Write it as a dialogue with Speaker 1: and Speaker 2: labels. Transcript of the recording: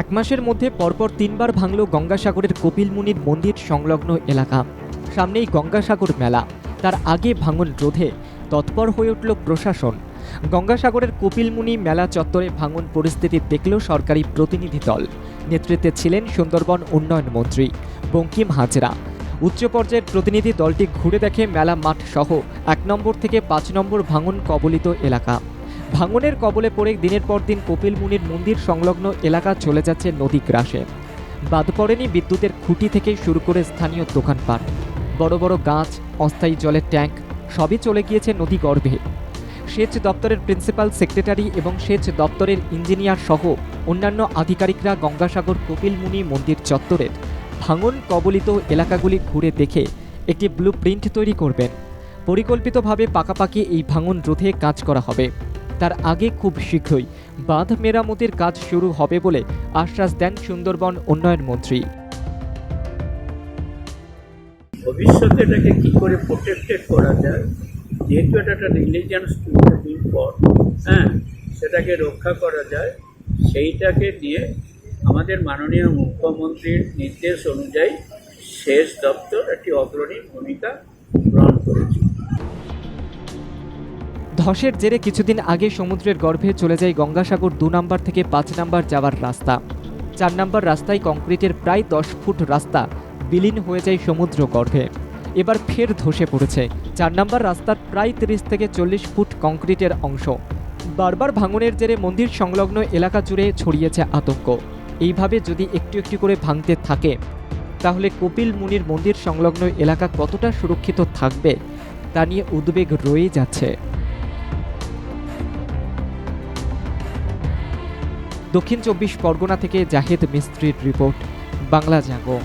Speaker 1: এক মাসের মধ্যে পরপর তিনবার ভাঙল গঙ্গাসাগরের কপিলমুনির মন্দির সংলগ্ন এলাকা। সামনেই গঙ্গাসাগর মেলা, তার আগে ভাঙন রোধে, তৎপর হয়ে উঠল প্রশাসন। গঙ্গাসাগরের কপিলমুনি মেলা চত্বরে ভাঙন পরিস্থিতি দেখল সরকারি প্রতিনিধি দল। নেতৃত্বে ছিলেন সুন্দরবন উন্নয়ন মন্ত্রী বঙ্কিম হাজরা। উচ্চ পর্যায়ের প্রতিনিধি দলটি ঘুরে দেখে মেলা মাঠ সহ এক নম্বর থেকে পাঁচ নম্বর ভাঙন কবলিত এলাকা। ভাঙনের কবলে পড়ে দিনের পর দিন কপিলমুনির মন্দির সংলগ্ন এলাকা চলে যাচ্ছে নদী গ্রাসে। বাদ পড়েনি বিদ্যুতের খুঁটি থেকে শুরু করে স্থানীয় দোকানপাট। বড় বড় গাছ, অস্থায়ী জলের ট্যাঙ্ক, সবই চলে গিয়েছে নদী গর্ভে। সেচ দপ্তরের প্রিন্সিপাল সেক্রেটারি এবং সেচ দপ্তরের ইঞ্জিনিয়ার সহ অন্যান্য আধিকারিকরা গঙ্গাসাগর কপিলমুনি মন্দির চত্বরের ভাঙন কবলিত এলাকাগুলি ঘুরে দেখে একটি ব্লু প্রিন্ট তৈরি করবেন। পরিকল্পিতভাবে পাকাপাকি এই ভাঙন রোধে কাজ করা হবে। তার আগে খুব শীঘ্রই বাঁধ মেরামতির কাজ শুরু হবে বলে আশ্বাস দেন সুন্দরবন উন্নয়ন মন্ত্রী।
Speaker 2: ভবিষ্যতে এটাকে কি করে প্রোটেক্টেড করা যায়, যেহেতু এটা একটা রিলিজিয়াস টুরিজম পথ হ্যাঁ সেটাকে রক্ষা করা যায়, সেইটাকে নিয়ে আমাদের মাননীয় মুখ্যমন্ত্রীর নির্দেশ অনুযায়ী শেষ দপ্তর একটি অগ্রণী ভূমিকা গ্রহণ করেছে।
Speaker 1: ধসের জেরে কিছুদিন আগে সমুদ্রের গর্ভে চলে যায় গঙ্গাসাগর দু নম্বর থেকে পাঁচ নম্বর যাওয়ার রাস্তা। চার নম্বর রাস্তায় কংক্রিটের প্রায় দশ ফুট রাস্তা বিলীন হয়ে যায় সমুদ্র গর্ভে। এবার ফের ধসে পড়েছে। চার নম্বর রাস্তার প্রায় তিরিশ থেকে চল্লিশ ফুট কংক্রিটের অংশ। বারবার ভাঙনের জেরে মন্দির সংলগ্ন এলাকা জুড়ে ছড়িয়েছে আতঙ্ক। এইভাবে যদি একটু একটু করে ভাঙতে থাকে, তাহলে কপিল মুনির মন্দির সংলগ্ন এলাকা কতটা সুরক্ষিত থাকবে, তা নিয়ে উদ্বেগ রয়েই যাচ্ছে। দক্ষিণ চব্বিশ পরগনা থেকে জাহেদ মিস্ত্রির রিপোর্ট বাংলা জাগো